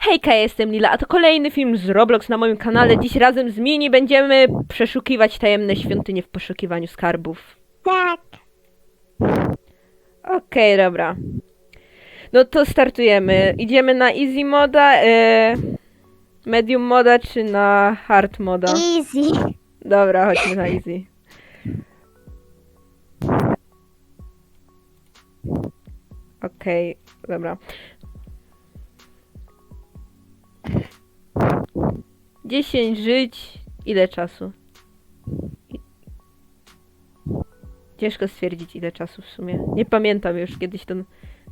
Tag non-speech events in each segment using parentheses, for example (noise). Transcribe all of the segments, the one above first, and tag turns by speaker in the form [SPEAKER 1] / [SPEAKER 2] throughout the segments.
[SPEAKER 1] Hejka, ja jestem Lila, a to kolejny film z Roblox na moim kanale. Dziś razem z Mini będziemy przeszukiwać tajemne świątynie w poszukiwaniu skarbów.
[SPEAKER 2] Tak.
[SPEAKER 1] Okej, dobra. No to startujemy. Idziemy na easy moda, e, medium moda czy na hard moda?
[SPEAKER 2] Easy.
[SPEAKER 1] Dobra, chodźmy na easy. Okej, dobra. Dziesięć żyć. Ile czasu? Ciężko stwierdzić ile czasu w sumie. Nie pamiętam już, kiedyś to,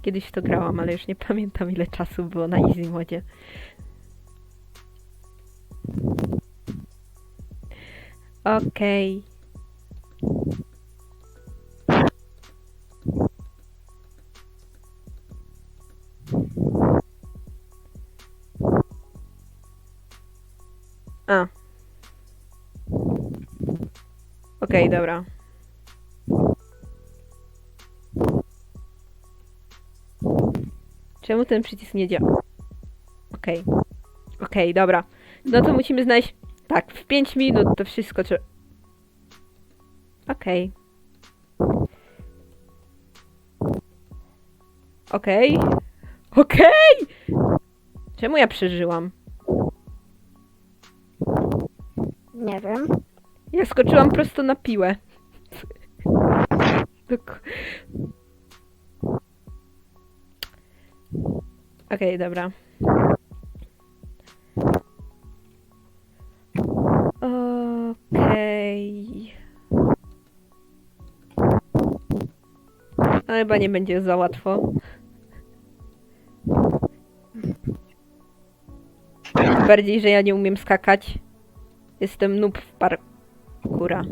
[SPEAKER 1] kiedyś to grałam, ale już nie pamiętam ile czasu było na easy modzie. Okej. Okej, dobra. Czemu ten przycisk nie działa? Okej. Okej, dobra. No to musimy znaleźć... Tak, w 5 minut to wszystko trzeba... Okej. Okej. Okej! Czemu ja przeżyłam?
[SPEAKER 2] Nie wiem.
[SPEAKER 1] Ja skoczyłam prosto na piłę. Okej, dobra. Okej. No chyba nie będzie za łatwo. Bardziej, że ja nie umiem skakać. Jestem noob w parkura.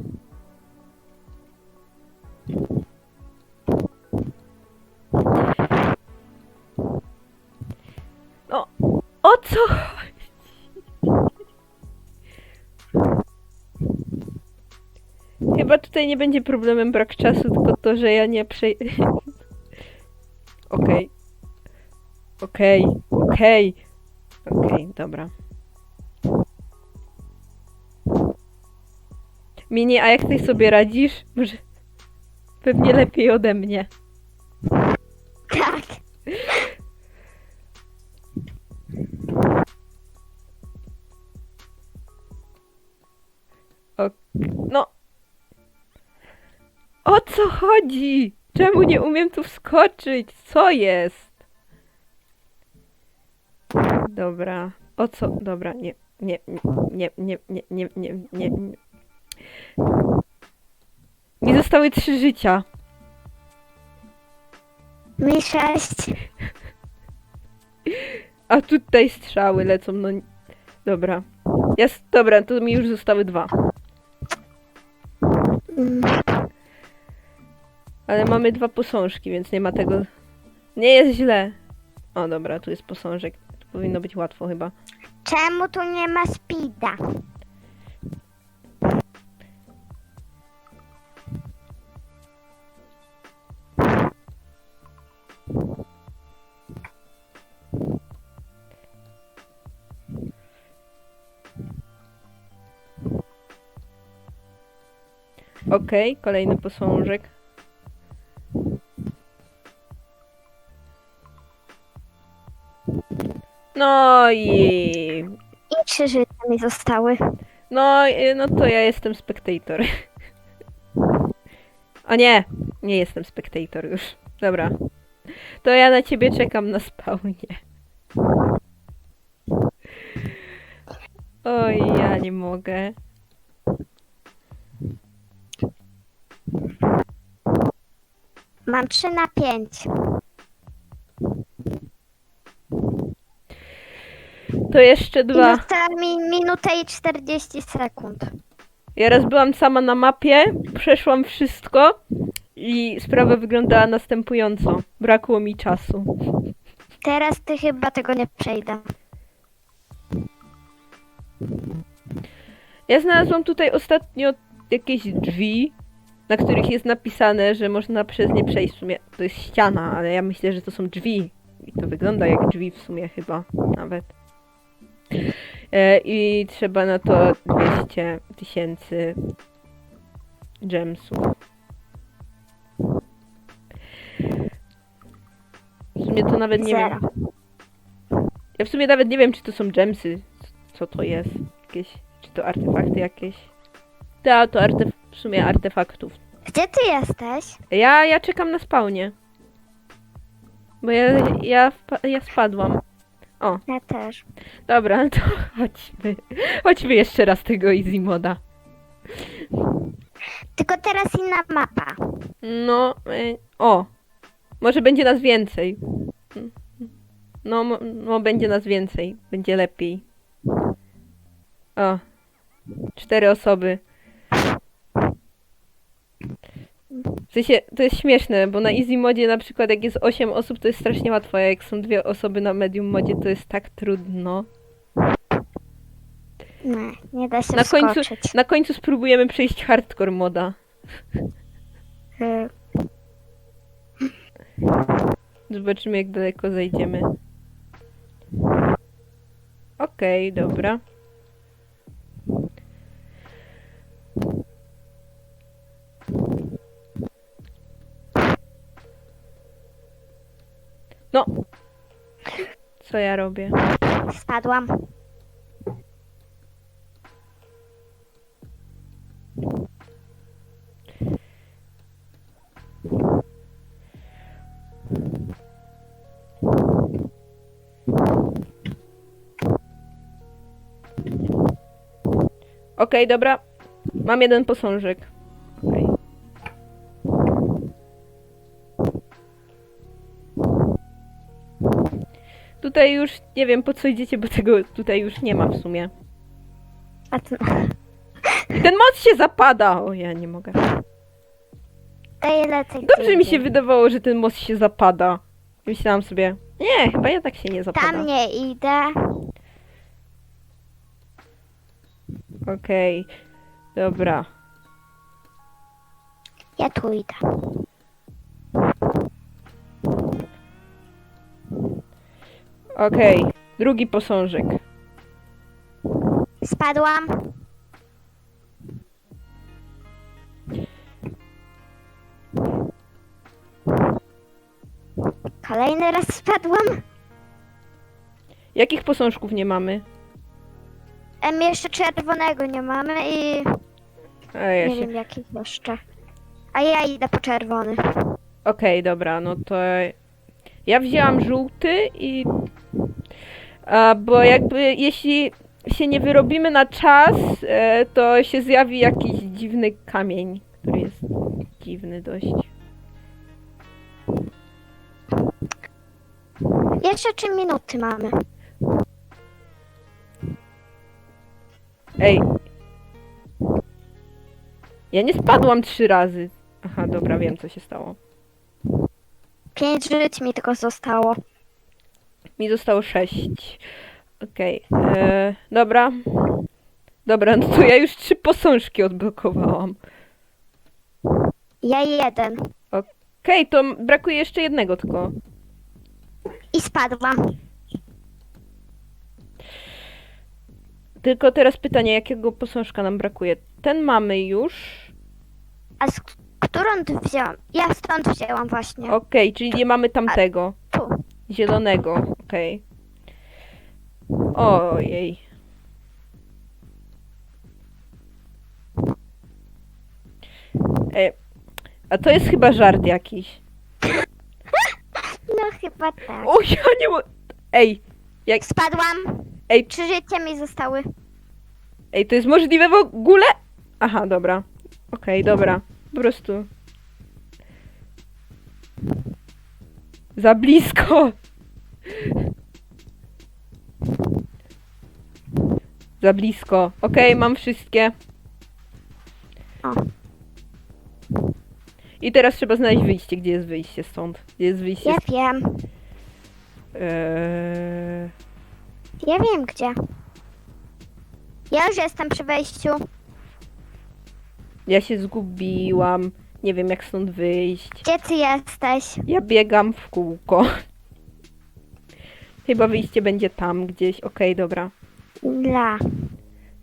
[SPEAKER 1] No, o co? Chyba tutaj nie będzie problemem brak czasu, tylko to, że ja nie przej... (laughs) Okej. Okej, okej. Okej, dobra. Mini, a jak ty sobie radzisz? Może... Pewnie lepiej ode mnie.
[SPEAKER 2] Tak.
[SPEAKER 1] No. O co chodzi? Czemu nie umiem tu wskoczyć? Co jest? Dobra. O co? Dobra, nie. Nie, nie, nie, nie, nie, nie, nie, nie. Mi zostały trzy życia.
[SPEAKER 2] Mi sześć. (laughs)
[SPEAKER 1] A tutaj strzały lecą, no. Dobra. Jest, dobra, to mi już zostały dwa. Ale mamy dwa posążki, więc nie ma tego. Nie jest źle. O, dobra, tu jest posążek. Tu powinno być łatwo chyba.
[SPEAKER 2] Czemu tu nie ma speeda?
[SPEAKER 1] Okej, kolejny posążek. No i.
[SPEAKER 2] I trzy życia mi zostały.
[SPEAKER 1] No, no to ja jestem spektator. (laughs) O nie, nie jestem spektator już. Dobra. To ja na ciebie czekam na spawnie. Oj, ja nie mogę.
[SPEAKER 2] Mam trzy na pięć.
[SPEAKER 1] To jeszcze
[SPEAKER 2] I
[SPEAKER 1] dwa.
[SPEAKER 2] została mi minutę i 40 sekund.
[SPEAKER 1] Ja raz byłam sama na mapie, przeszłam wszystko i sprawa wyglądała następująco. Brakło mi czasu.
[SPEAKER 2] Teraz ty chyba tego nie przejdę.
[SPEAKER 1] Ja znalazłam tutaj ostatnio jakieś drzwi, na których jest napisane, że można przez nie przejść. W sumie to jest ściana, ale ja myślę, że to są drzwi. I to wygląda jak drzwi w sumie chyba nawet. E, I trzeba na to 200 tysięcy gemsów. W sumie to nawet nie
[SPEAKER 2] Zero.
[SPEAKER 1] wiem. Ja w sumie nawet nie wiem, czy to są gemsy. Co to jest? Jakieś, czy to artefakty jakieś? Ta, to artef w sumie artefaktów.
[SPEAKER 2] Gdzie ty jesteś?
[SPEAKER 1] Ja, ja czekam na spawnie. Bo ja, ja, wpa- ja spadłam.
[SPEAKER 2] Ja też.
[SPEAKER 1] Dobra, to chodźmy. Chodźmy jeszcze raz tego easy moda.
[SPEAKER 2] Tylko teraz inna mapa.
[SPEAKER 1] No, e, o. Może będzie nas więcej. No, mo- no, będzie nas więcej. Będzie lepiej. O. Cztery osoby. W sensie, to jest śmieszne, bo na easy modzie na przykład jak jest 8 osób, to jest strasznie łatwo, a jak są dwie osoby na medium modzie, to jest tak trudno.
[SPEAKER 2] Nie, nie da się
[SPEAKER 1] Na końcu,
[SPEAKER 2] wskoczyć.
[SPEAKER 1] na końcu spróbujemy przejść hardcore moda.
[SPEAKER 2] Y,
[SPEAKER 1] Zobaczymy, jak daleko zajdziemy. Okej, dobra. No. Co ja robię?
[SPEAKER 2] Spadłam.
[SPEAKER 1] Okej, dobra. Mam jeden posążek. Tutaj już nie wiem po co idziecie, bo tego tutaj już nie ma w sumie.
[SPEAKER 2] A.
[SPEAKER 1] I ten moc się zapada! O, ja nie mogę.
[SPEAKER 2] Lecę
[SPEAKER 1] Dobrze mi się wydawało, że ten most się zapada. Myślałam sobie, nie, chyba ja tak się nie zapada.
[SPEAKER 2] Tam nie idę.
[SPEAKER 1] Okej, dobra.
[SPEAKER 2] Ja tu idę.
[SPEAKER 1] Okej, drugi posążek.
[SPEAKER 2] Spadłam. Kolejny raz spadłam.
[SPEAKER 1] Jakich posążków nie mamy?
[SPEAKER 2] Em, jeszcze czerwonego nie mamy i
[SPEAKER 1] A ja
[SPEAKER 2] nie
[SPEAKER 1] się...
[SPEAKER 2] wiem jakich jeszcze. A ja idę po czerwony.
[SPEAKER 1] Okej, dobra, no to ja wzięłam żółty i bo jakby jeśli się nie wyrobimy na czas, e, to się zjawi jakiś dziwny kamień, który jest dziwny dość.
[SPEAKER 2] Jeszcze trzy minuty mamy.
[SPEAKER 1] Ej. Ja nie spadłam trzy razy. Aha, dobra, wiem co się stało.
[SPEAKER 2] Pięć żyć mi tylko zostało.
[SPEAKER 1] Mi zostało sześć. Okej. e, Dobra. Dobra, no to ja już trzy posążki odblokowałam.
[SPEAKER 2] Ja jeden.
[SPEAKER 1] Okej, to m- brakuje jeszcze jednego tylko.
[SPEAKER 2] I spadłam.
[SPEAKER 1] Tylko teraz pytanie, jakiego posążka nam brakuje? Ten mamy już.
[SPEAKER 2] A z którą ty wzięłam? Ja stąd wzięłam właśnie.
[SPEAKER 1] Okej, czyli nie mamy tamtego. Zielonego. Okej. Ojej. E, a to jest chyba żart jakiś.
[SPEAKER 2] No chyba tak.
[SPEAKER 1] O, ja nie mo... Ej, jak...
[SPEAKER 2] Spadłam.
[SPEAKER 1] Ej,
[SPEAKER 2] Trzy życia mi zostały.
[SPEAKER 1] ej, to jest możliwe w ogóle? Aha, dobra. Okej, dobra. Po prostu. Za blisko. Za blisko. Okej, mam wszystkie.
[SPEAKER 2] O.
[SPEAKER 1] I teraz trzeba znaleźć wyjście. Gdzie jest wyjście stąd? Gdzie jest wyjście?
[SPEAKER 2] Ja wiem.
[SPEAKER 1] Eee...
[SPEAKER 2] Ja wiem gdzie. Ja już jestem przy wejściu.
[SPEAKER 1] Ja się zgubiłam. Nie wiem jak stąd wyjść.
[SPEAKER 2] Gdzie ty jesteś?
[SPEAKER 1] Ja biegam w kółko. Chyba wyjście będzie tam gdzieś. Okej, dobra.
[SPEAKER 2] Dla.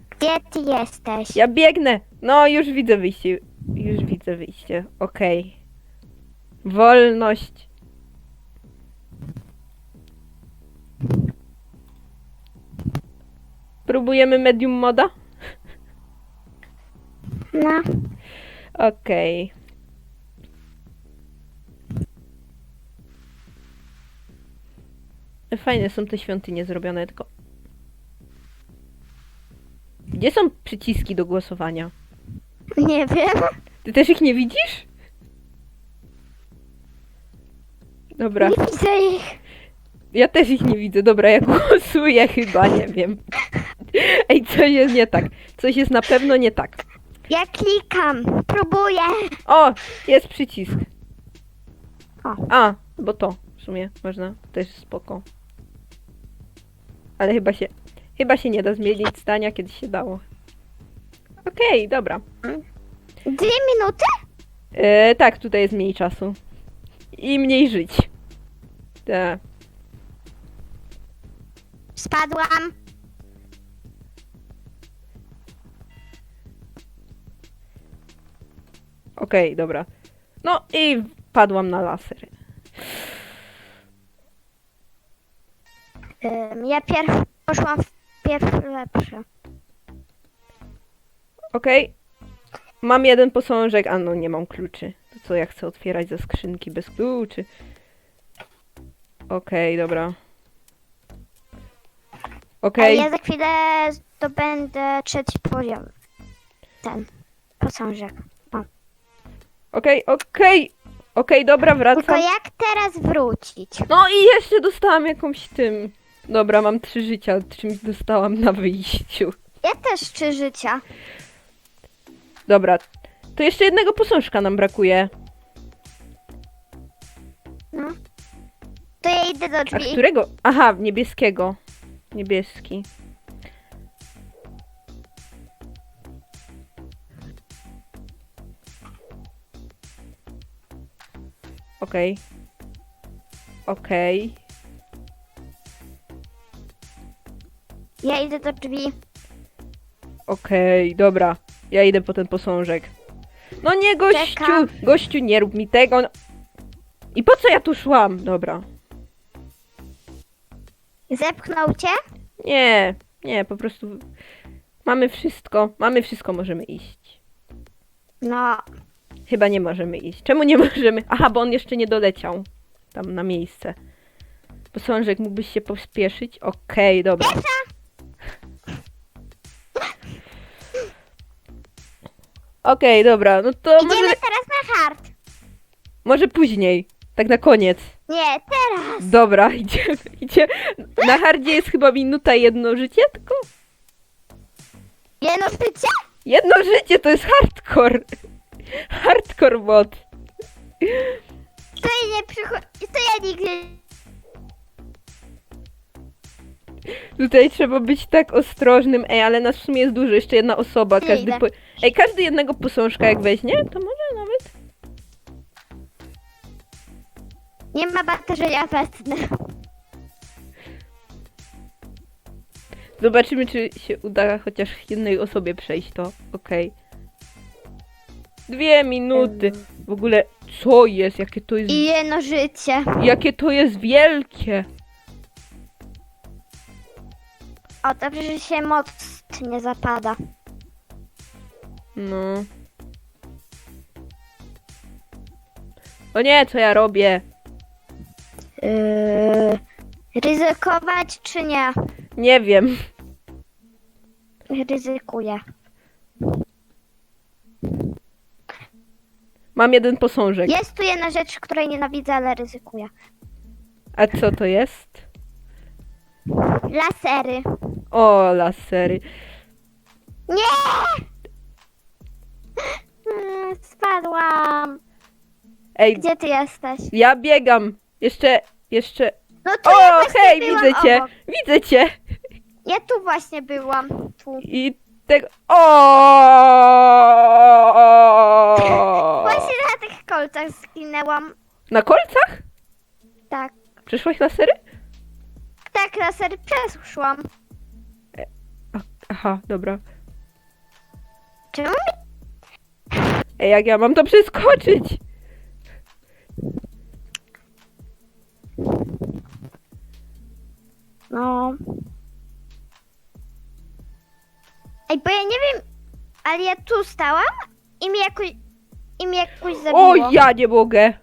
[SPEAKER 2] Gdzie ty jesteś?
[SPEAKER 1] Ja biegnę! No, już widzę wyjście. Już widzę wyjście. Okej. Wolność. Próbujemy medium moda?
[SPEAKER 2] No.
[SPEAKER 1] Okej. Fajne są te świątynie zrobione, tylko... Gdzie są przyciski do głosowania?
[SPEAKER 2] Nie wiem.
[SPEAKER 1] Ty też ich nie widzisz? Dobra,
[SPEAKER 2] Nie widzę ich.
[SPEAKER 1] ja też ich nie widzę. Dobra, ja głosuję chyba, nie wiem. Ej, coś jest nie tak. Coś jest na pewno nie tak.
[SPEAKER 2] Ja klikam. Próbuję.
[SPEAKER 1] O, jest przycisk.
[SPEAKER 2] O.
[SPEAKER 1] A, bo to w sumie można. To jest spoko. Ale chyba się, chyba się nie da zmienić zdania, kiedy się dało. Okej, dobra.
[SPEAKER 2] Dwie minuty?
[SPEAKER 1] E, tak, tutaj jest mniej czasu. I mniej żyć. Tak.
[SPEAKER 2] Spadłam.
[SPEAKER 1] Okej, dobra. No i padłam na laser.
[SPEAKER 2] Ja pierw poszłam w pierwszy lepszy.
[SPEAKER 1] Okej. Mam jeden posążek, a no nie mam kluczy. To co ja chcę otwierać ze skrzynki bez kluczy? Okej, dobra. Okej,
[SPEAKER 2] A ja za chwilę zdobędę trzeci poziom. Ten. Posążek.
[SPEAKER 1] okej, okej. Okej, dobra,
[SPEAKER 2] Tylko
[SPEAKER 1] wracam.
[SPEAKER 2] jak teraz wrócić?
[SPEAKER 1] No i jeszcze dostałam jakąś tym. Dobra, mam trzy życia, czymś dostałam na wyjściu.
[SPEAKER 2] Ja też trzy życia.
[SPEAKER 1] Dobra. To jeszcze jednego posążka nam brakuje.
[SPEAKER 2] No. To ja idę do
[SPEAKER 1] A
[SPEAKER 2] drzwi.
[SPEAKER 1] którego? Aha, niebieskiego. Niebieski. Okej. Okej.
[SPEAKER 2] Ja idę do drzwi.
[SPEAKER 1] Okej, dobra. Ja idę po ten posążek. No nie, gościu!
[SPEAKER 2] Czekam.
[SPEAKER 1] Gościu, nie rób mi tego. No. I po co ja tu szłam? Dobra.
[SPEAKER 2] Zepchnął cię?
[SPEAKER 1] Nie, nie, po prostu mamy wszystko. Mamy wszystko, możemy iść.
[SPEAKER 2] No.
[SPEAKER 1] Chyba nie możemy iść. Czemu nie (laughs) możemy? Aha, bo on jeszcze nie doleciał tam na miejsce. Posążek, mógłbyś się pospieszyć? Okej, dobra. Okej, dobra, no to
[SPEAKER 2] Idziemy
[SPEAKER 1] może,
[SPEAKER 2] teraz na hard.
[SPEAKER 1] może później. Tak na koniec.
[SPEAKER 2] Nie, teraz.
[SPEAKER 1] Dobra, (laughs) idziemy, idziemy. Na hardzie jest chyba minuta jedno życie, tylko
[SPEAKER 2] Jedno życie?
[SPEAKER 1] jedno życie to jest hardcore. Hardcore mod.
[SPEAKER 2] To ja nie przychodzi. To ja nigdy.
[SPEAKER 1] Tutaj trzeba być tak ostrożnym. Ej, ale nas w sumie jest dużo, jeszcze jedna osoba. Każdy
[SPEAKER 2] idę.
[SPEAKER 1] po... Ej, każdy jednego posążka jak weźmie, to może nawet.
[SPEAKER 2] Nie ma baterii, ja wezmę.
[SPEAKER 1] Zobaczymy, czy się uda chociaż jednej osobie przejść to. Okej. Dwie minuty. W ogóle, co jest? Jakie to jest...
[SPEAKER 2] I jedno życie.
[SPEAKER 1] Jakie to jest wielkie.
[SPEAKER 2] O, dobrze, że się most nie zapada.
[SPEAKER 1] No. O nie, co ja robię?
[SPEAKER 2] Yy, ryzykować czy nie?
[SPEAKER 1] Nie wiem.
[SPEAKER 2] Ryzykuję.
[SPEAKER 1] Mam jeden posążek.
[SPEAKER 2] Jest tu jedna rzecz, której nienawidzę, ale ryzykuję.
[SPEAKER 1] A co to jest?
[SPEAKER 2] Lasery.
[SPEAKER 1] O, lasery.
[SPEAKER 2] Nie! Spadłam.
[SPEAKER 1] Ej,
[SPEAKER 2] Gdzie ty jesteś?
[SPEAKER 1] ja biegam. Jeszcze, jeszcze.
[SPEAKER 2] No tu
[SPEAKER 1] O,
[SPEAKER 2] ja właśnie
[SPEAKER 1] hej,
[SPEAKER 2] byłam
[SPEAKER 1] widzę cię.
[SPEAKER 2] obok.
[SPEAKER 1] Widzę cię.
[SPEAKER 2] Ja tu właśnie byłam. Tu.
[SPEAKER 1] I tego. O!
[SPEAKER 2] Właśnie na tych kolcach zginęłam.
[SPEAKER 1] Na kolcach?
[SPEAKER 2] Tak.
[SPEAKER 1] Przeszłaś lasery?
[SPEAKER 2] Tak, lasery przeszłam.
[SPEAKER 1] Aha, dobra.
[SPEAKER 2] Czemu
[SPEAKER 1] Ej, jak ja mam to przeskoczyć?
[SPEAKER 2] No. Ej, bo ja nie wiem, ale ja tu stałam i mi jakoś, i mi jakoś zabiło.
[SPEAKER 1] O, ja nie mogę.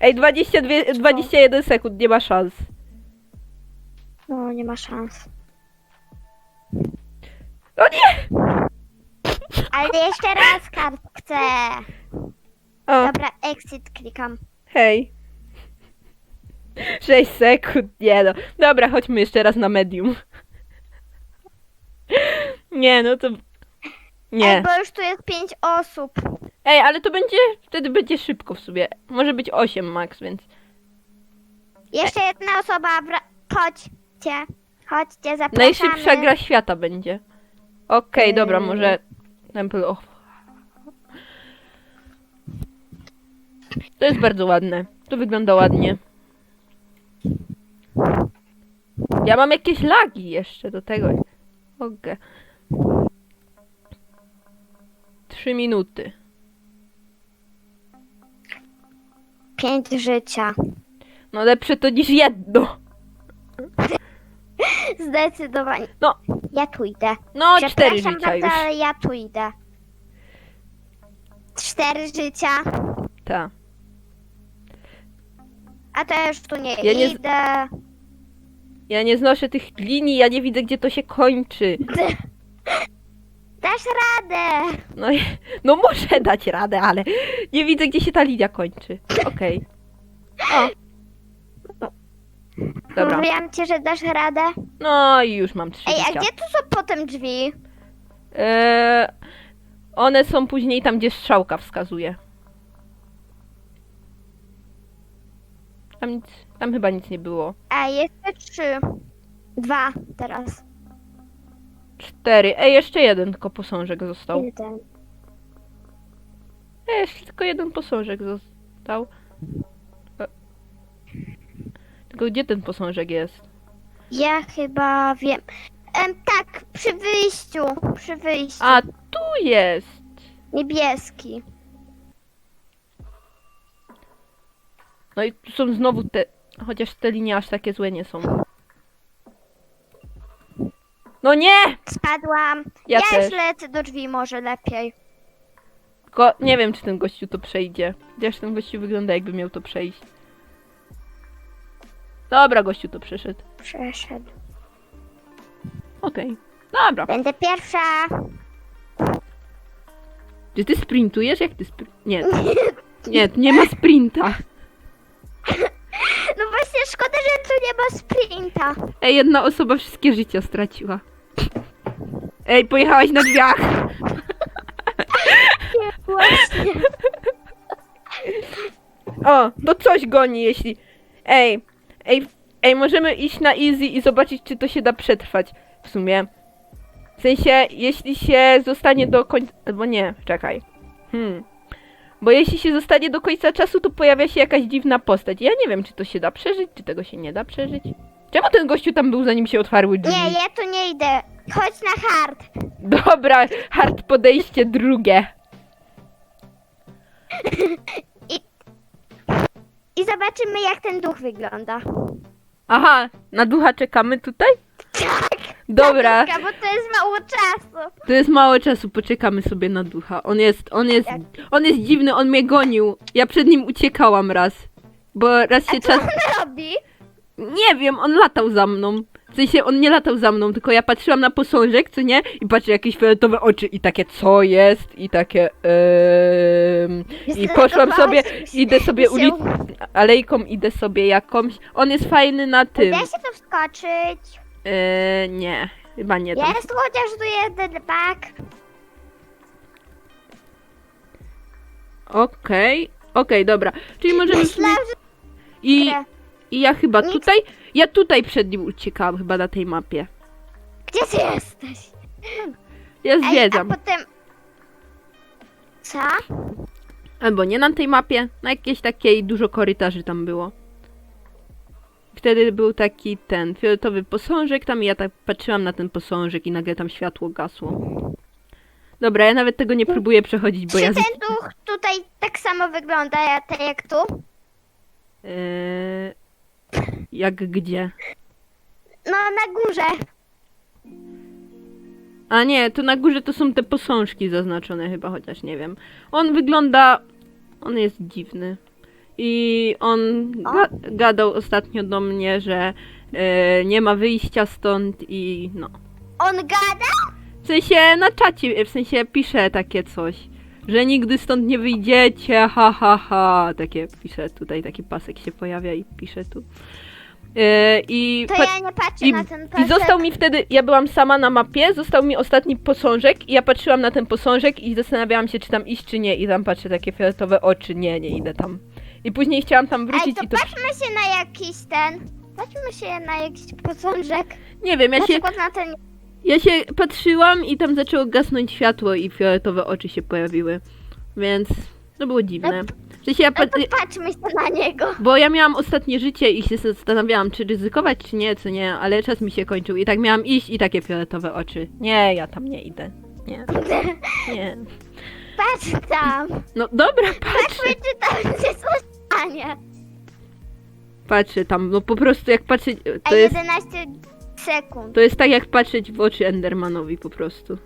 [SPEAKER 1] Ej, 22, 21 sekund, nie ma szans.
[SPEAKER 2] No, nie ma szans.
[SPEAKER 1] O nie!
[SPEAKER 2] Ale jeszcze raz kart chcę.
[SPEAKER 1] O,
[SPEAKER 2] Dobra, exit klikam.
[SPEAKER 1] hej. 6 sekund, nie no. Dobra, chodźmy jeszcze raz na medium. Nie, no to...
[SPEAKER 2] Ej,
[SPEAKER 1] Nie.
[SPEAKER 2] bo już tu jest pięć osób.
[SPEAKER 1] Ej, ale to będzie, wtedy będzie szybko w sobie. Może być 8 max, więc...
[SPEAKER 2] Jeszcze jedna osoba, wra- chodźcie. Chodźcie, zapraszamy.
[SPEAKER 1] Najszybsza gra świata będzie. Okej, dobra,
[SPEAKER 2] Ym.
[SPEAKER 1] może... Temple of... To jest bardzo ładne. To wygląda ładnie. Ja mam jakieś lagi jeszcze do tego. Mogę. Trzy minuty.
[SPEAKER 2] Pięć życia.
[SPEAKER 1] No lepsze to niż jedno. (laughs)
[SPEAKER 2] Zdecydowanie.
[SPEAKER 1] No.
[SPEAKER 2] Ja tu idę.
[SPEAKER 1] No, cztery
[SPEAKER 2] Przepraszam
[SPEAKER 1] życia
[SPEAKER 2] bardzo,
[SPEAKER 1] już.
[SPEAKER 2] ale ja tu idę. Cztery życia.
[SPEAKER 1] Ta.
[SPEAKER 2] A też tu nie
[SPEAKER 1] Ja nie z-
[SPEAKER 2] idę.
[SPEAKER 1] Ja nie znoszę tych linii, ja nie widzę gdzie to się kończy. (laughs)
[SPEAKER 2] Dasz radę.
[SPEAKER 1] No, i- no muszę dać radę, ale nie widzę, gdzie się ta linia kończy. Okej. (laughs) O. Dobra.
[SPEAKER 2] Mówiłam ci, że dasz radę.
[SPEAKER 1] No i już mam trzy
[SPEAKER 2] Ej, a
[SPEAKER 1] życia.
[SPEAKER 2] gdzie tu są potem drzwi?
[SPEAKER 1] Eee, one są później tam, gdzie strzałka wskazuje. Tam, nic, tam chyba nic nie było.
[SPEAKER 2] A jeszcze trzy. Dwa teraz.
[SPEAKER 1] Cztery. Ej, jeszcze jeden tylko posążek został.
[SPEAKER 2] Jeden.
[SPEAKER 1] Ej, jeszcze tylko jeden posążek został. Tylko gdzie ten posążek jest?
[SPEAKER 2] Ja chyba wiem. Em, tak, przy wyjściu. Przy wyjściu.
[SPEAKER 1] A, tu jest!
[SPEAKER 2] Niebieski.
[SPEAKER 1] No i tu są znowu te... Chociaż te linie aż takie złe nie są. No nie!
[SPEAKER 2] Spadłam.
[SPEAKER 1] Ja
[SPEAKER 2] Ja, już
[SPEAKER 1] też.
[SPEAKER 2] lecę do drzwi, może lepiej.
[SPEAKER 1] Tylko nie wiem, czy ten gościu to przejdzie. Chociaż ten gościu wygląda jakby miał to przejść. Dobra, gościu to przeszedł.
[SPEAKER 2] Przeszedł.
[SPEAKER 1] Okej. Dobra.
[SPEAKER 2] Będę pierwsza.
[SPEAKER 1] Czy ty sprintujesz? Jak ty spr... Nie. (laughs) Nie, tu nie ma sprinta.
[SPEAKER 2] No właśnie, szkoda, że tu nie ma sprinta.
[SPEAKER 1] Ej, jedna osoba wszystkie życia straciła. Ej, pojechałaś na drzwiach. (laughs)
[SPEAKER 2] Właśnie.
[SPEAKER 1] O, to coś goni, jeśli... Ej, ej, ej, możemy iść na easy i zobaczyć, czy to się da przetrwać. W sumie. W sensie, jeśli się zostanie do końca... Albo nie, czekaj. Hmm. Bo jeśli się zostanie do końca czasu, to pojawia się jakaś dziwna postać. Ja nie wiem, czy to się da przeżyć, czy tego się nie da przeżyć. Czemu ten gościu tam był, zanim się otwarły drzwi?
[SPEAKER 2] Nie, ja tu nie idę. Chodź na hard.
[SPEAKER 1] Dobra, hard podejście drugie. (laughs)
[SPEAKER 2] I zobaczymy, jak ten duch wygląda.
[SPEAKER 1] Aha, na ducha czekamy tutaj?
[SPEAKER 2] Tak.
[SPEAKER 1] Dobra,
[SPEAKER 2] bo to jest mało czasu.
[SPEAKER 1] to jest mało czasu, poczekamy sobie na ducha. On jest, on jest, on jest dziwny, on mnie gonił. Ja przed nim uciekałam raz. Bo raz się
[SPEAKER 2] A co
[SPEAKER 1] czas...
[SPEAKER 2] on robi?
[SPEAKER 1] Nie wiem, on latał za mną. W sensie, on nie latał za mną, tylko ja patrzyłam na posążek, co nie? I patrzę, jakieś fioletowe oczy i takie, co jest? I takie, em, I poszłam sobie, idę sobie
[SPEAKER 2] się-
[SPEAKER 1] ulic... alejką, idę sobie jakąś. On jest fajny na tym.
[SPEAKER 2] Da się tu wskoczyć.
[SPEAKER 1] Eee, nie, chyba nie tam.
[SPEAKER 2] Jest chociaż tu jeden bak.
[SPEAKER 1] Okej, okej, dobra. Czyli możemy...
[SPEAKER 2] że...
[SPEAKER 1] I. I ja chyba
[SPEAKER 2] Nic.
[SPEAKER 1] tutaj, ja tutaj przed nim uciekałam chyba na tej mapie.
[SPEAKER 2] Gdzie ty jesteś?
[SPEAKER 1] Ja
[SPEAKER 2] Ej, a
[SPEAKER 1] zwiedzam.
[SPEAKER 2] potem... Co?
[SPEAKER 1] Albo nie na tej mapie, na jakiejś takiej dużo korytarzy tam było. Wtedy był taki ten fioletowy posążek tam i ja tak patrzyłam na ten posążek i nagle tam światło gasło. Dobra, ja nawet tego nie próbuję przechodzić, bo
[SPEAKER 2] Czy
[SPEAKER 1] ja...
[SPEAKER 2] ten duch tutaj tak samo wygląda ja- tak jak tu?
[SPEAKER 1] Eee, jak gdzie?
[SPEAKER 2] No na górze.
[SPEAKER 1] A nie, to na górze to są te posążki zaznaczone chyba, chociaż nie wiem. On wygląda... On jest dziwny. I on ga gadał ostatnio do mnie, że e, nie ma wyjścia stąd i no.
[SPEAKER 2] On gada?
[SPEAKER 1] W sensie na czacie, w sensie pisze takie coś. Że nigdy stąd nie wyjdziecie, ha ha ha. Takie pisze tutaj, taki pasek się pojawia i pisze tu. E, I
[SPEAKER 2] To ja nie patrzę
[SPEAKER 1] i,
[SPEAKER 2] na ten
[SPEAKER 1] I
[SPEAKER 2] pasek.
[SPEAKER 1] został mi wtedy, ja byłam sama na mapie, został mi ostatni posążek i ja patrzyłam na ten posążek i zastanawiałam się, czy tam iść, czy nie. I tam patrzę takie fioletowe oczy, nie, nie idę tam. I później chciałam tam
[SPEAKER 2] Ej,
[SPEAKER 1] wrócić
[SPEAKER 2] to
[SPEAKER 1] i to...
[SPEAKER 2] patrzmy się na jakiś ten... Patrzmy się na jakiś posążek.
[SPEAKER 1] Nie wiem, ja
[SPEAKER 2] Na
[SPEAKER 1] się,
[SPEAKER 2] przykład na ten...
[SPEAKER 1] ja się patrzyłam i tam zaczęło gasnąć światło i fioletowe oczy się pojawiły. Więc to było dziwne. Sensie ja
[SPEAKER 2] No się na niego.
[SPEAKER 1] Bo ja miałam ostatnie życie i się zastanawiałam, czy ryzykować, czy nie, co nie, ale czas mi się kończył i tak miałam iść i takie fioletowe oczy. Nie, ja tam nie idę. Nie, nie.
[SPEAKER 2] Patrz tam.
[SPEAKER 1] No dobra, patrzę,
[SPEAKER 2] Patrzmy, czy tam się stanie.
[SPEAKER 1] patrzę tam, no po prostu jak patrzeć,
[SPEAKER 2] A
[SPEAKER 1] to jest,
[SPEAKER 2] 11 sekund.
[SPEAKER 1] to jest tak jak patrzeć w oczy Endermanowi po prostu.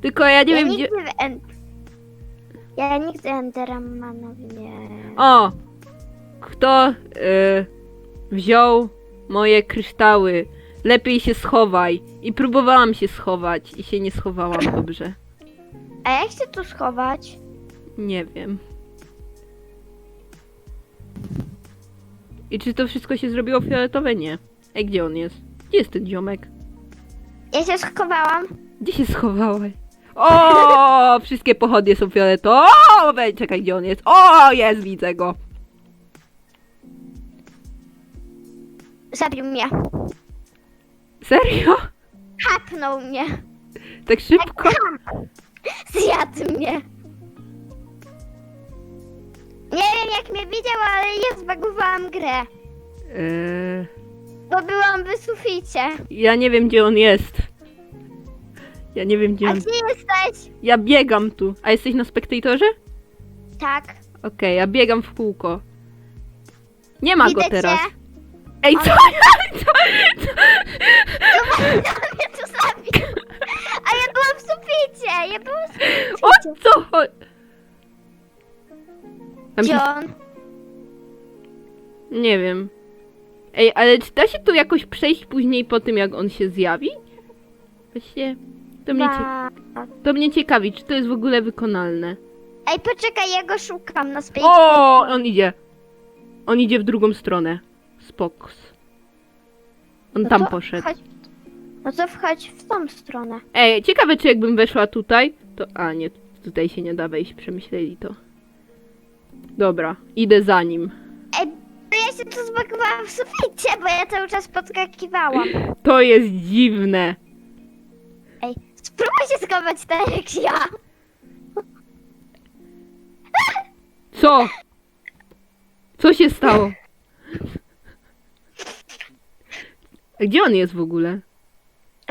[SPEAKER 1] Tylko ja nie
[SPEAKER 2] ja
[SPEAKER 1] wiem
[SPEAKER 2] nigdy
[SPEAKER 1] gdzie...
[SPEAKER 2] w en... Ja nigdy Endermanowi nie...
[SPEAKER 1] O! Kto y, wziął moje kryształy? Lepiej się schowaj. I próbowałam się schować i się nie schowałam dobrze.
[SPEAKER 2] A jak się tu schować?
[SPEAKER 1] Nie wiem. I czy to wszystko się zrobiło fioletowe? Nie. Ej, gdzie on jest? Gdzie jest ten ziomek?
[SPEAKER 2] Ja się schowałam.
[SPEAKER 1] Gdzie się schowałeś? O, wszystkie pochodnie są fioletowe. Czekaj, gdzie on jest? O, jest, widzę go.
[SPEAKER 2] Zabił mnie.
[SPEAKER 1] Serio?
[SPEAKER 2] Hapnął mnie.
[SPEAKER 1] Tak szybko?
[SPEAKER 2] Zjadł mnie. Nie wiem jak mnie widział, ale ja zbagowałam grę.
[SPEAKER 1] Eee,
[SPEAKER 2] Bo byłam w suficie.
[SPEAKER 1] ja nie wiem, gdzie on jest. Ja nie wiem, gdzie
[SPEAKER 2] A
[SPEAKER 1] on...
[SPEAKER 2] gdzie jesteś?
[SPEAKER 1] Ja biegam tu. A jesteś na spektatorze?
[SPEAKER 2] Tak.
[SPEAKER 1] Okej, ja biegam w kółko. Nie ma go
[SPEAKER 2] Widzę
[SPEAKER 1] teraz.
[SPEAKER 2] cię.
[SPEAKER 1] Ej, co?
[SPEAKER 2] On (laughs) (laughs) mnie tu zabił. A ja byłam w suficie. Ja byłam w suficie.
[SPEAKER 1] O co? cho- Tam się...
[SPEAKER 2] Gdzie on?
[SPEAKER 1] Nie wiem. Ej, ale czy da się tu jakoś przejść później po tym, jak on się zjawi? Właśnie... To mnie, cie...
[SPEAKER 2] Ba-
[SPEAKER 1] to mnie ciekawi, czy to jest w ogóle wykonalne.
[SPEAKER 2] Ej, poczekaj, ja go szukam na swojej
[SPEAKER 1] O, on idzie. On idzie w drugą stronę. Spoks. On
[SPEAKER 2] No
[SPEAKER 1] tam poszedł.
[SPEAKER 2] Wchodź. No to wchodź w tą stronę.
[SPEAKER 1] Ej, ciekawe czy jakbym weszła tutaj, to... A, nie, tutaj się nie da wejść, przemyśleli to. Dobra, idę za nim.
[SPEAKER 2] Ej, bo ja się tu zbagowałam w suficie, bo ja cały czas podskakiwałam.
[SPEAKER 1] To jest dziwne.
[SPEAKER 2] Spróbuj się schować tak jak ja.
[SPEAKER 1] Co? Co się stało? A Gdzie on jest w ogóle?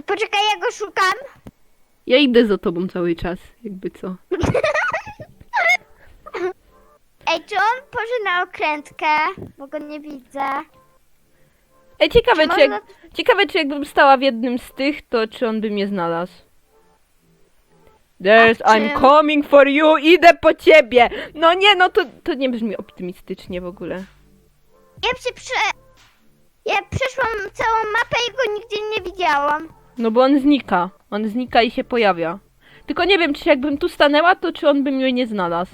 [SPEAKER 2] Poczekaj, ja go szukam.
[SPEAKER 1] Ja idę za tobą cały czas, jakby co.
[SPEAKER 2] Ej, czy on poszedł na okrętkę? Bo go nie widzę.
[SPEAKER 1] Ej, ciekawe czy,
[SPEAKER 2] Może-
[SPEAKER 1] jak, ciekawe czy jakbym stała w jednym z tych, to czy on by mnie znalazł. There's,
[SPEAKER 2] A
[SPEAKER 1] I'm
[SPEAKER 2] czym?
[SPEAKER 1] coming for you, idę po ciebie! No nie, no to, to nie brzmi optymistycznie w ogóle.
[SPEAKER 2] Ja się prze... Ja przeszłam całą mapę i go nigdzie nie widziałam.
[SPEAKER 1] No bo on znika. On znika i się pojawia. Tylko nie wiem, czy jakbym tu stanęła, to czy on by mnie nie znalazł.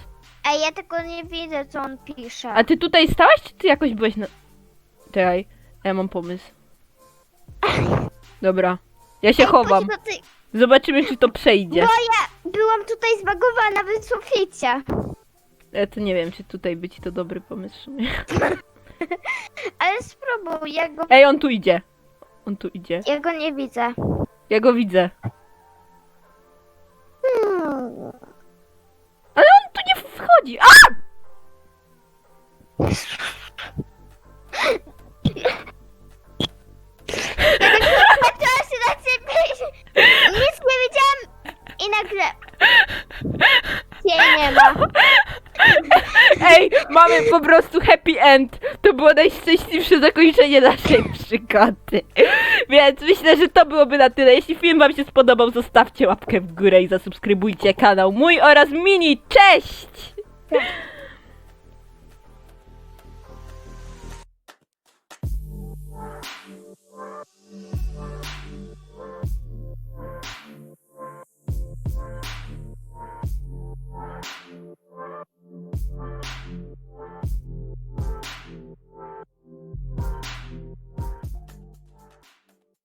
[SPEAKER 2] Ej, ja tylko nie widzę, co on pisze.
[SPEAKER 1] A ty tutaj stałaś, czy ty jakoś byłeś na... Czekaj, ja mam pomysł. (laughs) Dobra, ja się
[SPEAKER 2] Ej,
[SPEAKER 1] chowam.
[SPEAKER 2] chodź do tej-
[SPEAKER 1] Zobaczymy, czy to przejdzie.
[SPEAKER 2] Bo ja byłam tutaj zbagowana w suficie.
[SPEAKER 1] Ja to nie wiem, czy tutaj być to dobry pomysł. (laughs)
[SPEAKER 2] Ale spróbuj, ja go,
[SPEAKER 1] Ej, on tu idzie. On tu idzie.
[SPEAKER 2] ja go nie widzę.
[SPEAKER 1] Ja go widzę.
[SPEAKER 2] Hmm.
[SPEAKER 1] Ale on tu nie wchodzi. A! (laughs) mamy po prostu happy end. To było najszczęśliwsze zakończenie naszej przygody. (laughs) Więc myślę, że to byłoby na tyle. Jeśli film wam się spodobał, zostawcie łapkę w górę i zasubskrybujcie kanał mój oraz Mini. Cześć!